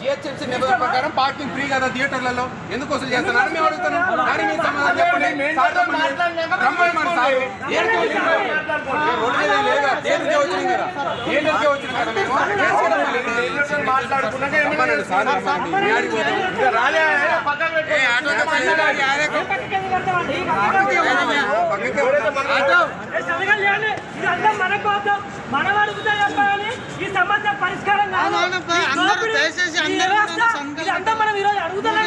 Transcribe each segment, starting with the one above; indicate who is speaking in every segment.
Speaker 1: GHMC ప్రకారం parking free కదా థియేటర్లలో. ఎందుకు వసూలు చేస్తున్నారు మేము అడుగుతున్నాం దానికి మీ సమాధానం చెప్పండి? సార్ చెప్పండి. రమ్మని మన సార్. దేనికి వచ్చింది ఏ రోడ్డు మీద ఏం లేదు కదా. దేనికి వచ్చింది కదా దేనికి వచ్చింది కదా మేము రమ్మనండి సార్ రమ్మనండి. మీ ఆడికి పోతాం. ఏ ఆటో తెచ్చి ఆడకు. పక్కకే ఆటో.
Speaker 2: సంతకాలు చేయాలి ఇదంతా మన కోసం మనం అడుగుతా చెప్పాలి ఈ సమస్య పరిష్కారం ఇదంతా మనం ఈరోజు అడుగుతున్నాం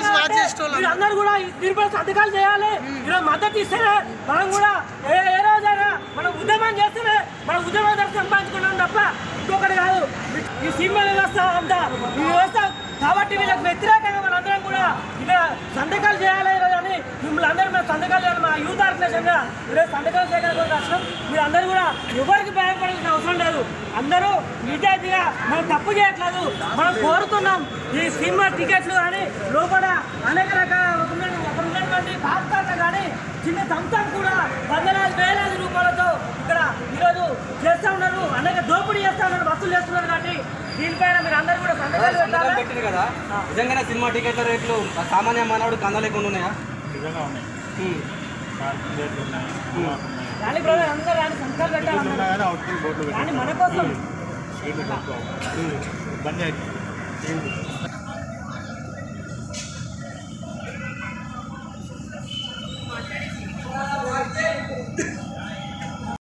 Speaker 2: అందరూ కూడా సంతకాలు చేయాలి. ఈరోజు మద్దతు ఇస్తేనే మనం కూడా ఏ రోజైనా మనం ఉద్యమం చేస్తేనే మనం ఉద్యమం సంపాదించుకున్నాం తప్ప ఇంకొకటి కాదు. ఈ సినిమా వ్యవస్థ అంతా ఈ వ్యవస్థ కాబట్టి వీళ్ళకి వ్యతిరేకంగా మనందరం కూడా ఇక్కడ సంతకాలు చేయాలి ఈరోజు అని మిమ్మల్ని అందరూ మేము సంతకాలు యూత్ ఆర్గనైజేషన్గా ఈరోజు సంతకాలు చేయడానికి కష్టం మీరు అందరూ కూడా ఎవరికి భయపడాల్సిన అవసరం లేదు. అందరూ నిజాయితీగా మనం తప్పు చేయట్లేదు మనం కోరుతున్నాం ఈ సినిమా టికెట్లు కానీ లోపల అనేక రకాల అక్కడ ఉన్నటువంటి పాత్రలు కానీ చిన్న సంస్థలు కూడా వందలాది వేలాది రూపాయలతో ఇక్కడ ఈరోజు చేస్తూ ఉన్నారు. అనేక దోపిడీ చేస్తూ ఉన్నారు వసూలు చేస్తున్నారు కాబట్టి దీనిపైన మీరు అందరూ కూడా సంతకాలు
Speaker 3: పెట్టింది కదా? నిజంగానే సినిమా టికెట్ల రేట్లు సామాన్య మానవుడికి అందలేకుండా ఉన్నాయా?
Speaker 4: నిజంగా ఉన్నాయి.
Speaker 3: ఉమ్.
Speaker 4: పార్కింగ్ ఉన్నాయి ఉన్నా కానీ అవుట్ బోర్డులు అవుతుంది